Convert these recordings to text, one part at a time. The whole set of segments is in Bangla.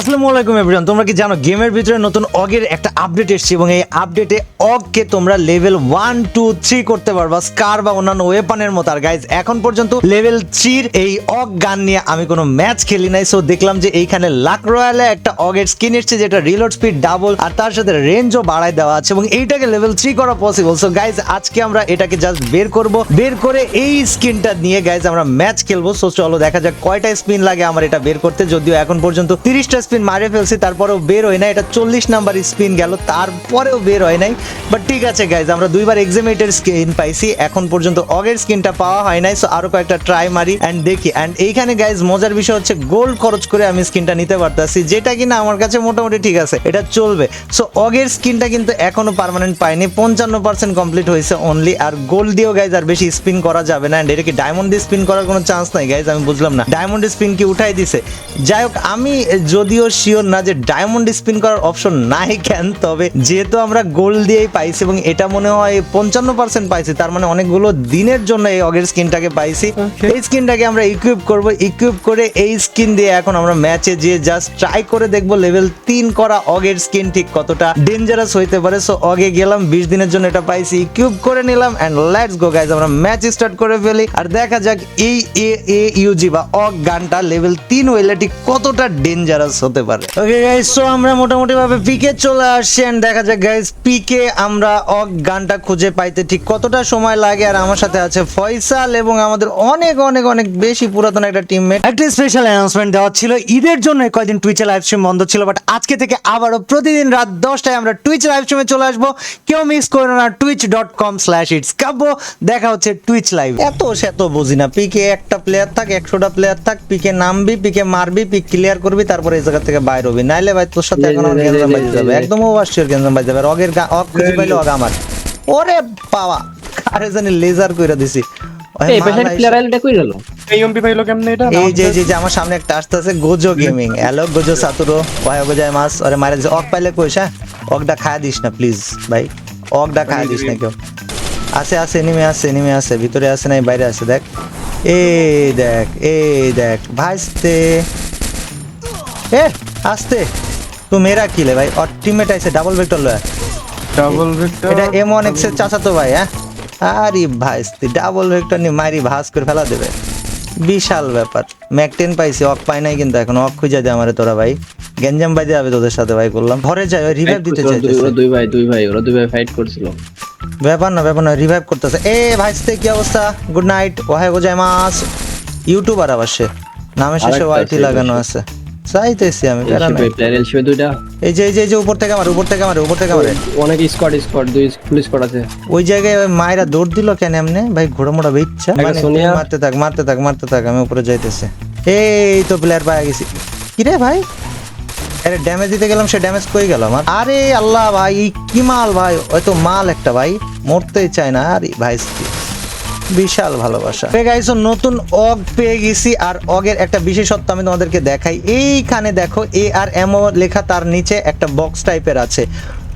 আসসালামু আলাইকুম এভরিওয়ান তোমরা কি জানো, গেমের ভিতরে নতুন অগের একটা আপডেট এসেছে এবং এই আপডেটে অগকে তোমরা লেভেল ওয়ান টু থ্রি করতে পারবা স্কার বা অন্যান্য ওয়েপনের মতো। আর গাইজ এখন পর্যন্ত লেভেল থ্রির এই অগ গান নিয়ে আমি কোনো ম্যাচ খেলি নাই। সো দেখলাম যে এইখানে লাক রয়্যালে একটা অগের স্কিন এসেছে যেটা রিলোড স্পিড ডাবল আর তার সাথে রেঞ্জও বাড়ায় দেওয়া আছে এবং এইটাকে লেভেল থ্রি করা পসিবল সো গাইজ আজকে আমরা এটাকে জাস্ট বের করব। বের করে এই স্কিনটা নিয়ে গাইজ আমরা ম্যাচ খেলব। সো চলো দেখা যাক কয়টা স্পিন লাগে আমার এটা বের করতে। যদিও এখন পর্যন্ত তিরিশটা স্পিন মারে ফেলছি, তারপরেও বের হয় না এটা চল্লিশ নাম্বার স্পিন গেল, তারপরেও বের হয় নাই। বাট ঠিক আছে গাইজ আমরা দুইবার এক্সামেটের স্কিন পাইছি। এখন পর্যন্ত অগের স্কিনটা পাওয়া হয় নাই সো আরও কয়েকটা ট্রাই মারি অ্যান্ড দেখি। অ্যান্ড এইখানে গাইজ মজার বিষয় হচ্ছে গোল্ড খরচ করে আমি স্কিনটা নিতে পারতাছি, যেটা কিনা আমার কাছে মোটামুটি ঠিক আছে, এটা চলবে। সো অগের স্কিনটা কিন্তু এখনও পার্মানেন্ট পাইনি, পঞ্চান্ন পার্সেন্ট কমপ্লিট হয়েছে অনলি আর গোল্ড দিয়েও গাইজ আর বেশি স্পিন করা যাবে না। অ্যান্ড এটা কি ডায়মন্ড স্পিন করার কোনো চান্স নাই গাইজ আমি বুঝলাম না। ডায়মন্ড স্পিন কি উঠাই দিছে? যাই হোক, আমি যদিও শিওর না যে ডায়মন্ড স্পিন করার অপশন নাই কেন? তবে যেহেতু আমরা গোল্ড দিয়েই পাইছি এবং এটা মনে হয় পঞ্চান্ন পার্সেন্ট পাইছি তার মানে অনেকগুলো দিনের জন্য এই অগের স্কিনটাকে পাইছি। এই স্কিনটাকে আমরা ইকুইপ করব ইকুইপ করে এই স্কিন দিয়ে এখন আমরা ম্যাচে যে জাস্ট ট্রাই করে দেখব লেভেল তিন করা অগের স্কিন ঠিক কতটা ডেঞ্জারাস হইতে পারে। সো অগে গেলাম বিশ দিনের জন্য এটা পাইছি ইকুইপ করে নিলাম অ্যান্ড লেটস গো গাইজ আমরা ম্যাচ স্টার্ট করে ফেলি। আর দেখা যাক এই এ এ ইউজি বা অগ গানটা লেভেল তিন হইলে ঠিক কতটা ডেঞ্জারাস হতে পারে। ওকে গাইজ সো আমরা মোটামুটি ভাবে পিকে চলে আসছি and দেখা যাক গাইজ পিকে আমরা অগ গানটা খুঁজে পাইতে ঠিক কতটা সময় লাগে আর আমার সাথে আছে ফয়সাল এবং আমাদের অনেক অনেক অনেক বেশি পুরাতন একটা টিমমেট একটা স্পেশাল অ্যানাউন্সমেন্ট দেওয়া ছিল ঈদের জন্য কয়েকদিন টুইচে লাইভ স্ট্রিম বন্ধ ছিল বাট আজকে থেকে আবারও প্রতিদিন রাত দশটায় আমরা টুইচ লাইভ স্ট্রিমে চলে আসব। কেউ মিস করো না twitch dot com slash it's Kabya দেখা হচ্ছে টুইচ লাইভ এত সেত বুঝি না। পিকে একটা প্লেয়ার থাক একশোটা প্লেয়ার থাক পিকে নামবি পিকে মারবি পিক ক্লিয়ার করবি তারপরে জায়গা থেকে বাইর হবি। নাইলে ভাই তোর সাথে এখন আমার গেঞ্জাম বাজে যাবে। একদম ওভারশিওর গেঞ্জাম বাজে যাবে। অগের গা- অগ খুঁজে পাইলে অগ আমার। ওরে বাবা আরে জানি লেজার কইরা দিছি। এই প্লেয়ার কই গেল? এই এমপি পাইলো কেমনে এটা? এই যে যে যে আমার সামনে একটা আসতেছে Gojo gaming hello Gojo Satoru গোজায় মাস আরে মারা দিছে অক পাইলে কইস হ্যাঁ? অকটা খায়া দিস না প্লিজ ভাই। অকটা খায়া দিস না কেউ। আছে আছে এনিমে আছে এনিমে আছে। ভিতরে আছে নাই বাইরে আছে দেখ। এই দেখ এই দেখ ভাইস্তে। এ আস্তে তো মেরা কিলে ভাই और टीममेट ऐसे डबल वेक्टर लो ডাবল ভেক্টর এটা এম ওয়ান এক্স এর চাচা তো ভাই হ্যাঁ আরে ভাই ডাবল ভেক্টর নিয়ে মারি ভাস করে ফেলা দেবে বিশাল ব্যাপার ম্যাক টেন পাইছি অক পাই নাই কিন্তু এখন অক খুঁজে দে আমারে তোরা ভাই গেঞ্জাম বাজে যাবে তোদের সাথে ভাই করলাম ঘরে যাই রিভাইভ দিতে চাইতেছে ওরা দুই ভাই দুই ভাই ওরা দুই ভাই ফাইট করছিল ব্যাপার না ব্যাপার না রিভাইভ করতেছে এ ভাইস্তে কি অবস্থা গুড নাইট ওহায় গোজাই মাস ইউটিউবার আবার সে নামের শেষে আরেকটা ওয়াইটি আছে, লাগানো বেশি। আছে চাইতেছি আমি প্যারা নাই। প্লেয়ার এলসিপি দুইটা। এই যে এই যে উপর থেকে আমার উপর থেকে আমার উপর থেকে আমার। অনেক স্কোয়াড স্কোয়াড দুই ফুল স্কোয়াড আছে। ওই জায়গায় মায়েরা দৌড় দিল কেন এমনি? ভাই ঘোড়া মোড়া বেচ্ছা মানে মারতে থাক মারতে থাক মারতে থাক আমি উপরে যাইতেছে। এই তো প্লেয়ার পাওয়া গেছি। কি রে ভাই? আরে ড্যামেজ দিতে গেলাম সে ড্যামেজ কই গেল আমার? আরে আল্লাহ ভাই কি মাল ভাই? ওই তো মাল একটা ভাই মরতেই চায় না। আরে ভাই বিশাল ভালোবাসা। গাইস নতুন অগ পেয়ে গেছি আর অগের একটা বিশেষত্ব আমি তোমাদেরকে দেখাই। এইখানে দেখো এ আর এমও লেখা তার নিচে একটা বক্স টাইপের আছে।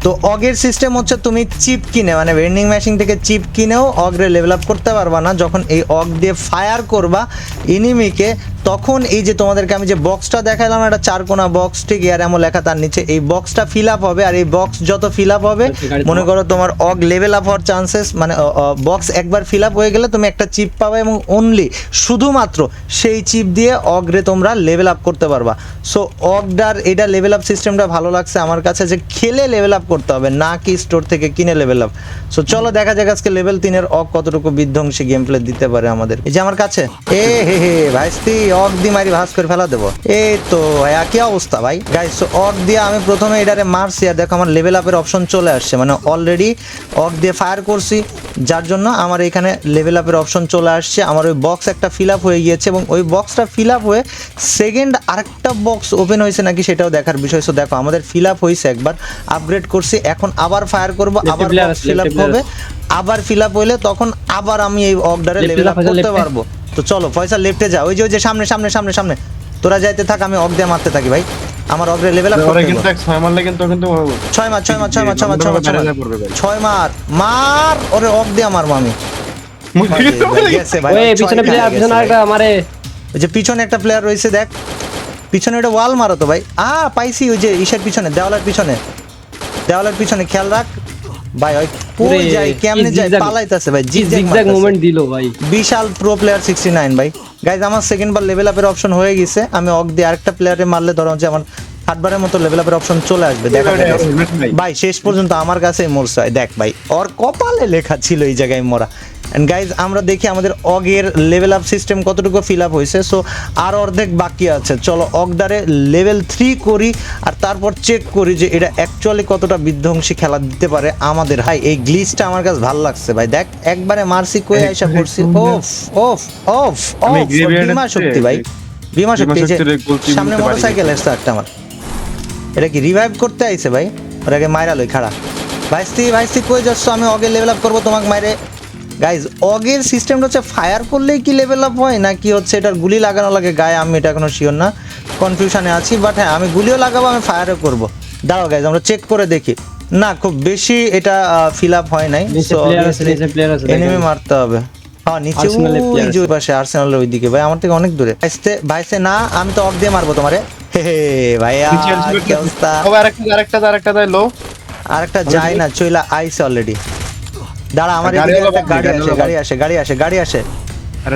তো অগের সিস্টেম হচ্ছে তুমি চিপ কিনে মানে ভেন্ডিং মেশিন থেকে চিপ কিনেও অগরে লেভেল আপ করতে পারবা না। যখন এই অগ দিয়ে ফায়ার করবা এনিমিকে তখন এই যে তোমাদেরকে আমি যে বক্সটা দেখালাম একটা চারকোনা বক্স ঠিক এর এমন লেখা তার নিচে। এই বক্সটা ফিল আপ হবে আর এই বক্স যত ফিল আপ হবে মনে করো তোমার অগ লেভেল আপ হওয়ার চান্সেস মানে বক্স একবার ফিল আপ হয়ে গেলে তুমি একটা চিপ পাবে এবং অনলি শুধুমাত্র সেই চিপ দিয়ে অগরে তোমরা লেভেল আপ করতে পারবা। সো অগডার এটা লেভেল আপ সিস্টেমটা ভালো লাগছে আমার কাছে যে খেলে লেভেল আপ করতে হবে না কি স্টোর থেকে কিনে লেভেল আপ সো চলো দেখা যাক আজকে লেভেল তিনের অগ কতটুকু বিধ্বংসী গেম প্লে দিতে পারে আমাদের। এই যে আমার কাছে। এ হে হে ভাইস্তি অগ দি মারি ভাস করে ফেলা দেবো। এই তো ভাই কি অবস্থা ভাই? গাইস সো দিয়ে আমি প্রথমে এটারে মারছি আর দেখো আমার লেভেল আপের অপশন চলে আসছে। মানে অলরেডি অগ দিয়ে ফায়ার করছি যার জন্য আমার এখানে লেভেল আপের অপশন চলে আসছে। আমার ওই বক্স একটা ফিল আপ হয়ে গিয়েছে এবং ওই বক্সটা ফিল আপ হয়ে সেকেন্ড আরেকটা বক্স ওপেন হয়েছে নাকি সেটাও দেখার বিষয়। সো দেখো আমাদের ফিল আপ হয়েছে একবার আপগ্রেড করছি এখন আবার ফায়ার করব আবার ফিল আপ হবে আবার ফিল আপ হইলে তখন আবার আমি এই Left লেভেল আপ করতে পারব। তো চলো পয়সা লেফটে যা ওই যে ওই যে সামনে সামনে সামনে সামনে। তোরা যাইতে থাক আমি অগ দিয়ে মারতে থাকি ভাই। আমার অগরে লেভেল আপ করতে কিন্তু ছয় মারলে কিন্তু কিন্তু ছয় মার ছয় মার ছয় মার ছয় মার ছয় মার ছয় মার। ছয় মার মার ওরে অগ দিয়ে মারবো আমি। ওই পিছনে প্লেয়ার গেছে পিছনে ভাই। আমারে ওই যে পিছনে একটা প্লেয়ার রয়েছে দেখ। পিছনে ওটা ওয়াল মারো তো ভাই। আ পাইছি ওই যে ইসের পিছনে দেওয়ালের পিছনে। দেওয়ালের পিছনে খেয়াল রাখ। ভাই ওই পুরো যাই কেমনে যাই পালাইতাছে ভাই জিগজ্যাগ মোমেন্ট দিল ভাই। বিশাল প্রো প্লেয়ার সিক্সটি নাইন ভাই। গাইজ আমার সেকেন্ড বার লেভেল আপের অপশন হয়ে গেছে। আমি অক দিয়ে আরেকটা প্লেয়ারে মারলে ধরো যে আমার থার্ডবারের মতো লেভেল আপের অপশন চলে আসবে দেখা। ভাই শেষ পর্যন্ত আমার কাছেই মরছে দেখ ভাই ওর কপালে লেখা ছিল এই জায়গায় মরা। এন্ড গাইজ আমরা দেখি আমাদের অগের লেভেল আপ সিস্টেম কতটুকু ফিল আপ হয়েছে। সো আর অর্ধেক বাকি আছে। চলো অগদারে লেভেল থ্রি করি আর তারপর চেক করি যে এটা অ্যাকচুয়ালি কতটা বিধ্বংসী খেলা দিতে পারে আমাদের। হাই এই গ্লিচটা আমার কাছে ভালো লাগছে ভাই। দেখ একবারে মার্সি কই আইসা করছি। ওফ ওফ ওফ graveyard বিমা শক্তি ভাই। বিমা শক্তি সামনে। মোটরসাইকেল এসছে একটা আমার। এটা কি রিভাইভ করতে আইছে ভাই? ওটাকে মাইরা লই খাড়া। ভাইস্তি ভাইস্তি কই যাচ্ছ? আমি অগের লেভেল আপ করব তোমাকে মাইরে। গাইজ অগের সিস্টেমটা হচ্ছে ফায়ার করলেই কি লেভেল আপ হয় নাকি হচ্ছে এটার গুলি লাগানো লাগে? গায়ে আমি এটা এখনও শিওর না। কনফিউশনে আছি বাট হ্যাঁ আমি গুলিও লাগাবো আমি ফায়ারও করব। দাঁড়াও গাইজ আমরা চেক করে দেখি। না খুব বেশি এটা ফিল আপ হয় নাই। এনিমি মারতে হবে। হ্যাঁ নিচে ওই পাশে আর্সেনালের ওইদিকে। ভাই আমার থেকে অনেক দূরে। ভাইস্তে না আমি তো অফ দিয়ে মারবো তোমারে। ভাইয়া নিচে helmet কি অবস্থা? আরেকটা আরেকটা আরেকটা দেয় লো। আরেকটা যায় না চইলা আইসে অলরেডি দাঁড়া আমার এদিকে একটা গাড়ি গাড়ি আসে গাড়ি আসে গাড়ি আসে গাড়ি আসে।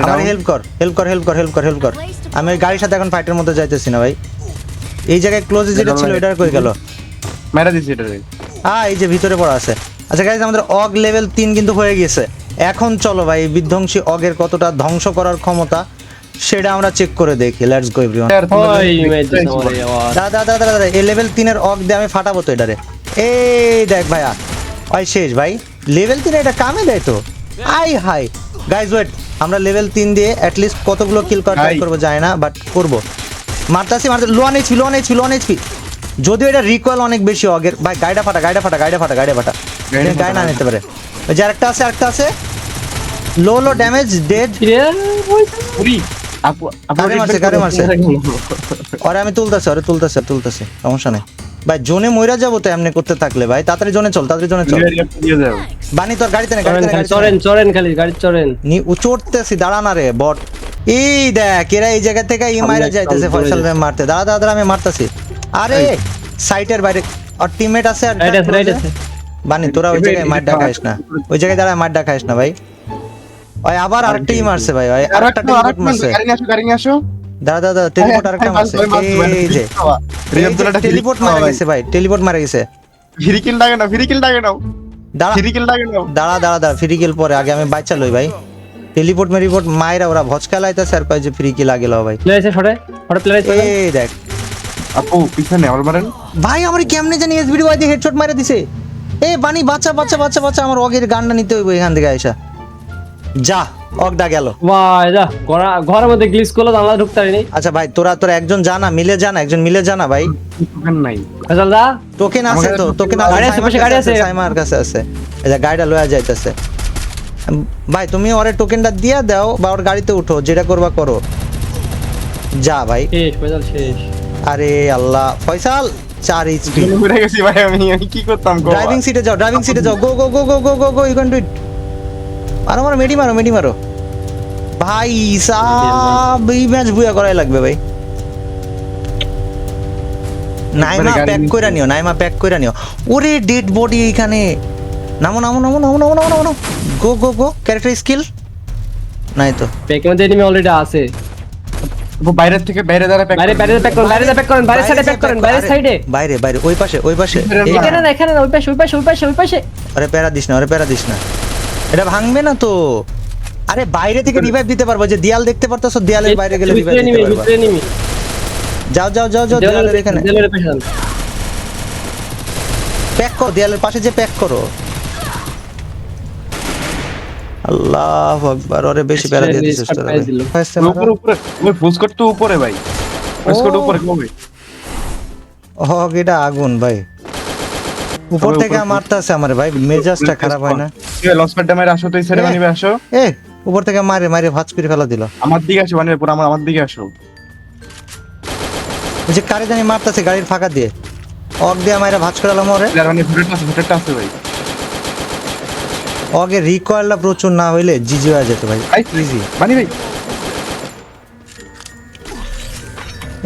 আমার হেল্প কর হেল্প কর হেল্প কর হেল্প কর হেল্প কর। আমি গাড়ির সাথে এখন ফাইটের মধ্যে যাইতেছি না ভাই। এই জায়গায় ক্লোজে যেটা ছিল এটা কই গেল? মেরা দিছি এটা হ্যাঁ এই যে ভিতরে পড়া আছে। আচ্ছা গাইজ আমাদের অগ লেভেল তিন কিন্তু হয়ে গেছে এখন চলো ভাই বিধ্বংসী অগের কতটা ধ্বংস করার ক্ষমতা সেটা আমরা চেক করে দেখি। লেটস গো এভরিওয়ান দাদা দাদা দাদা দাদা এই লেভেল তিনের অগ দিয়ে আমি ফাটাবো তো এটারে। এই দেখ ভাইয়া ওই শেষ ভাই। লেভেল তিনে এটা কামে দেয় তো? আই হাই গাইজ ওয়েট আমরা লেভেল তিন দিয়ে অ্যাটলিস্ট কতগুলো কিল করা ট্রাই। করব যায় না বাট করব। মারতাছি মারতে লোয়ান এইচপি লোয়ান এইচপি লোয়ান এইচপি যদিও এটা রিকয়েল অনেক বেশি অগের। ভাই গাড়িটা ফাটা গাড়িটা ফাটা গাড়িটা ফাটা গাড়িটা ফাটা। গাড়ি গাড়ি না। নিতে পারে। যে আরেকটা আছে আরেকটা আছে। লো লো ড্যামেজ ডেড কিরে ওই পুরি আপু আপু মারছে গাড়ি মারছে? ওরে আমি তুলতেছি ওরে তুলতেছে তুলতেছে সমস্যা নেই। ভাই জোনে মইরা যাব তো এমনি করতে থাকলে ভাই। তাড়াতাড়ি জোনে চল তাড়াতাড়ি জোনে চল। বানি তোর গাড়িতে নে গাড়িতে খালি চরেন চরেন খালি গাড়ি চরেন। নি ও চড়তেছি দাঁড়া না রে বট। এই দেখ এরা এই জায়গা থেকে ই মাইরা যাইতেছে ফয়সাল মারতে। দাঁড়া দাঁড়া দাঁড়া, আমি মারতাছি। আরে সাইটের বাইরে আর টিমমেট আছে আর রাইট আছে বানি তোরা ওই জায়গায় মার ডাকাইস না। ওই জায়গায় দাঁড়ায় মার ডাকাইস না ভাই। ওই আবার আরেকটা ই মারছে ভাই ওই আরেকটা টেলিপোর্ট মারছে গাড়ি নিয়ে আসো গাড়ি নিয়ে আসো। দাঁড়া দাঁড়া টেলিপোর্ট আরেকটা মারছে এই যে। টেলিপোর্ট মারা গেছে ভাই টেলিপোর্ট মারা গেছে। ফিরিকিল লাগে না ফিরিকিল লাগে না দাঁড়া। ফিরিকিল লাগে না দাঁড়া দাঁড়া দাঁড়া ফ্রি কিল পরে আগে আমি বাচ্চা লই ভাই। টেলিপোর্ট মায়েরা ওরা ভচকা লাইতেছে আর কয় যে ফ্রি কিল আগে লও ভাই। প্লেয়ার এই দেখ। আপু পিছনে আবার মারেন। ভাই আমার কেমনে জানি এসবিডি ওয়াই দিয়ে হেডশট মারা দিছে। এ বানি বাচ্চা বাচ্চা বাচ্চা বাচ্চা আমার অগের গানটা নিতে হইব এখান থেকে আইসা। যা অগডা গেল। ভাই যা ঘরের মধ্যে গ্লিচ করল জানলা ঢুকতে পারিনি আচ্ছা ভাই তোরা তোরা একজন জানা মিলে জানা একজন মিলে জানা ভাই। ওখান নাই। ফেসাল দা? টোকেন আছে তো টোকেন গাড়ি আছে, গাড়ি আছে। সাইমার কাছে আছে। এই যে গাড়িটা লয়া যাইতেছে। ভাই তুমি ওরে টোকেনটা দিয়া দাও বা ওর গাড়িতে উঠো যেটা করবা করো। যা ভাই। শেষ ফেসাল শেষ। আরে আল্লাহ ফয়সাল চার এইচপি মরে গেছি ভাই আমি আমি কি করতাম গো? ড্রাইভিং সিটে যাও ড্রাইভিং সিটে যাও। Go go go go go go go you can do it মারো মারো মেডি মারো মেডি মারো। ভাই সাব এই ম্যাচ বুয়া করাই লাগবে ভাই। নাইমা প্যাক। কইরা নিও নাইমা প্যাক কইরা নিও। ওরে ডেড বডি এইখানে। নামো নামো নামো নামো নামো নামো নামো গো গো গো ক্যারেক্টার স্কিল নাই তো। প্যাকের মধ্যে এনিমি অলরেডি আছে। আপু বাইরের থেকে বাইরে দাঁড়া প্যাক বাইরে বাইরে প্যাক করেন বাইরে প্যাক করেন বাইরে সাইডে প্যাক করেন বাইরে সাইডে বাইরে বাইরে ওই পাশে ওই পাশে। না। এখানে না এখানে না ওই পাশে ওই পাশে ওই পাশে ওই পাশে। আরে প্যারা দিস না আরে প্যারা দিস না। এটা ভাঙবে না তো? আরে বাইরে থেকে রিভাইভ দিতে পারব যে দেয়াল দেখতে পারতেছো দেয়ালের বাইরে গেলে রিভাইভ দিতে পারবা। যাও যাও যাও যাও দেয়ালের এখানে। দেয়ালের পেছন। প্যাক করো দেয়ালের পাশে যে প্যাক করো। আল্লাহ আকবার ওরে বেশি প্যারা দিয়ে দিছিস তোরা পাইয়ে উপরে উপরে ওই ফুসকট তো উপরে ভাই। ফুসকট। উপরে কবে ও এটা আগুন ভাই। উপর থেকে মারতেছে আমার ভাই মেজাজটা খারাপ হয় না। লস প্যাডটা আসো তো এই সাইডে বানিবে আসো। এ উপর থেকে মারে মারে ভাঁজ করে ফেলা দিল। আমার দিকে আসো বানিবে পুরো আমার আমার দিকে আসো। ওই যে কারে জানি মারতেছে গাড়ির ফাঁকা দিয়ে। অক দিয়ে ভাঁজ ওরে মানে ভুটেটা আছে ভুটেটা আছে ভাই। অগে রিকয়েলটা প্রচুর না হইলে জিজি হয়ে যেত ভাই। ভাই ইজি বানি ভাই।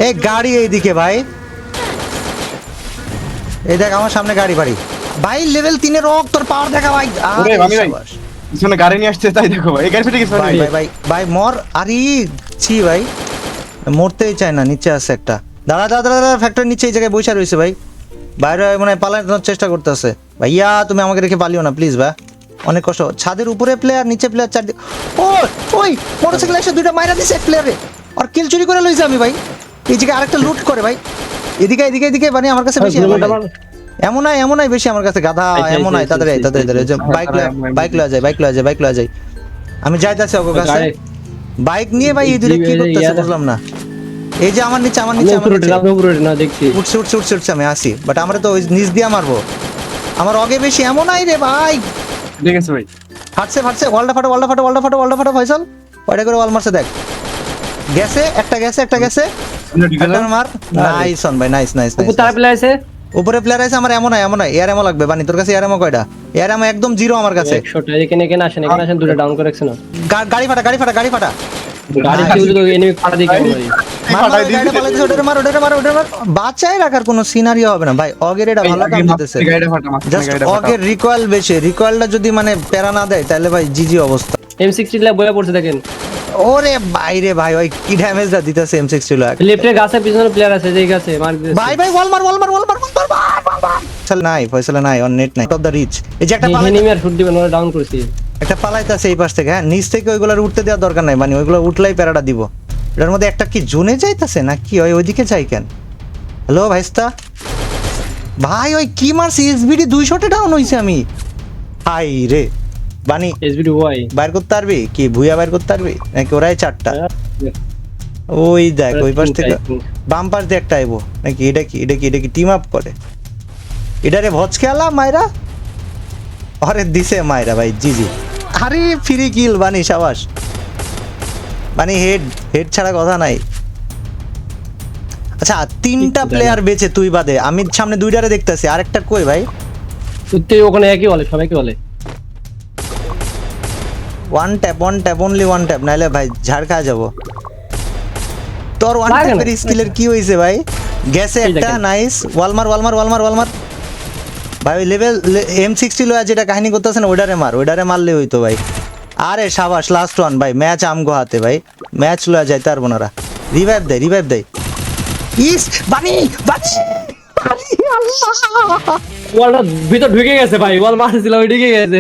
এই গাড়ি এইদিকে ভাই। এই দেখ আমার সামনে গাড়ি বাড়ি। ভাই লেভেল তিনের রক তোর পাওয়ার দেখা ভাই। আরে ভাই। পিছনে গাড়ি নিয়ে আসছে তাই দেখো ভাই। এই গাড়ি ফেটে গেছে ভাই ভাই ভাই মর। আরে ছি ভাই। মরতেই চায় না নিচে আছে একটা। দাঁড়া দাঁড়া দাঁড়া দাঁড়া ফ্যাক্টরি নিচে এই জায়গায় বসে রয়েছে ভাই। বাইরে মনে পালানোর চেষ্টা করতেছে। ভাইয়া তুমি আমাকে রেখে পালিও না প্লিজ ভাই অনেক কষ্ট। ছাদের উপরে প্লেয়ার নিচে প্লেয়ার চারদিকে ও ওই মোটরসাইকেল এসে দুইটা মাইরা দিছে এক প্লেয়ারে আর কিল চুরি করে লইছে আমি ভাই। এই জায়গায় আরেকটা লুট করে ভাই। এদিকে এদিকে এদিকে মানে আমার কাছে বেশি এমন নাই। এমন নাই বেশি আমার কাছে গাধা এমন নাই আচ্ছা, তাদের তাদের। বাইক বাইক যায় বাইক যায় বাইক যায় আমি যাইতাছি ওর কাছে। বাইক নিয়ে ভাই এই দুটো কি করতেছে বুঝলাম না। এই যে আমার নিচে আমার নিচে আমার নিচে। না দেখছি। উঠছে উঠছে উঠছে উঠছে আমি আসি। বাট আমরা তো ওই নিচ দিয়ে মারবো। আমার অগে বেশি এমন নাই রে ভাই। ঠিক আছে ভাই? ফাটছে ফাটছে ওয়ালটা ফাটো ওয়ালটা ফাটো ওয়ালটা ফাটো ওয়ালটা ফাটো ফয়সাল। ওইটা করে ওয়াল মারছে দেখ। গেছে একটা গেছে একটা গেছে। মার। নাইস অন ভাই নাইস নাইস তারা পেলে আছে উপরে প্লেয়ার আছে আমার এমন নাই এমন নাই এয়ার এমন লাগবে বানি তোর কাছে এয়ার এমন কয়টা? এয়ার এমন একদম জিরো আমার কাছে। একশোটা এখানে এখানে আসেন এখানে আসেন দুটো ডাউন করে রাখছে না গা- গাড়ি ফাটা গাড়ি ফাটা গাড়ি ফাটা। গাড়ি কেউ যদি এনিমি ফাটা দিয়ে কেমন বাঁচায় রাখার কোনো সিনারিও হবে না। ভাই অগের এটা ভালো কাম দিতেছে। জাস্ট অগের রিকয়েল বেশি। রিকয়েলটা যদি মানে প্যারা না দেয় তাহলে ভাই জিজি অবস্থা। M60 লা বইয়া পড়ছে দেখেন। ওরে বাইরে ভাই ওই কি ড্যামেজটা দিতেছে এম সিক্স ছিল লেফটে গাছে পিছনে প্লেয়ার আছে যেই গাছে মার। ভাই ভাই ওয়াল মার ওয়াল মার ওয়াল মার ওয়াল মার। ফয়সাল নাই ফয়সাল নাই অন নেট নাই অফ দ্য রিচ এই যে একটা পালাই আর শুট দিবেন ওরা ডাউন করছি। একটা পালাইতেছে এই পাশ থেকে হ্যাঁ নিচ থেকে ওইগুলোর উঠতে দেওয়ার দরকার নাই মানে ওইগুলো উঠলেই প্যারাটা দিব। এটার মধ্যে একটা কি জোনে যাইতাছে না কি ওই ওইদিকে যাই কেন? হ্যালো ভাইস্তা? ভাই ওই কি মারছি? এসবিডি দুইশোটা ডাউন হইছে আমি। হাই রে। বানি এসবিডি ওয়াই বাইর করতে পারবি? কি ভুইয়া বাইর করতে পারবি? নাকি ওরাই চারটা? ওই দেখ ওই পাশ থেকে বাম পাশ দিয়ে একটা আইবো। নাকি এটা কি এটা কি এটা কি টিম আপ করে? এটারে ভজ খেলা মাইরা? আরে দিছে মাইরা ভাই জি জি। আরে ফ্রি কিল বানি সাবাস। বানি হেড হেড ছাড়া কথা নাই। আচ্ছা তিনটা প্লেয়ার বেঁচে তুই বাদে। আমি সামনে দুইটারে দেখতেছি। আরেকটা কই ভাই? সত্যি ওখানে একই বলে সবাইকে বলে। One tap one tap only one tap নাইলে ভাই ঝাড় খাওয়া যাব। তোর ওয়ান ট্যাপের স্কিলের কি হয়েছে ভাই? গেছে একটা নাইস ওয়ালমার ওয়ালমার ওয়ালমার ওয়ালমার ভাই ওই লেভেল এম সিক্সটি লোয়া যেটা কাহিনী করতেছে না ওইটারে মার ওইটারে মারলে হইতো ভাই। আরে সাবাস লাস্ট ওয়ান ভাই ম্যাচ আমগো হাতে ভাই। ম্যাচ লোয়া যাইতে পারব না রিভাইভ দেয় রিভাইভ দেয় ইস বানি বানি ওয়ালটা ভিতর ঢুকে গেছে ভাই ওয়াল মারছিল ওই ঢুকে গেছে!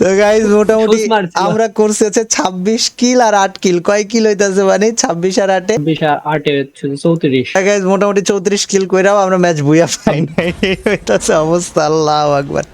তো গাইজ মোটামুটি আমরা করছি হচ্ছে ছাব্বিশ কিল আর আট কিল কয় কিল হইতাছে মানে? ছাব্বিশ আর আটে? আটে চৌত্রিশ। গাইজ মোটামুটি চৌত্রিশ কিল কইরাও আমরা ম্যাচ বুইয়া পাই নাই। এটা হইতাছে অবস্থা আল্লাহ আকবার।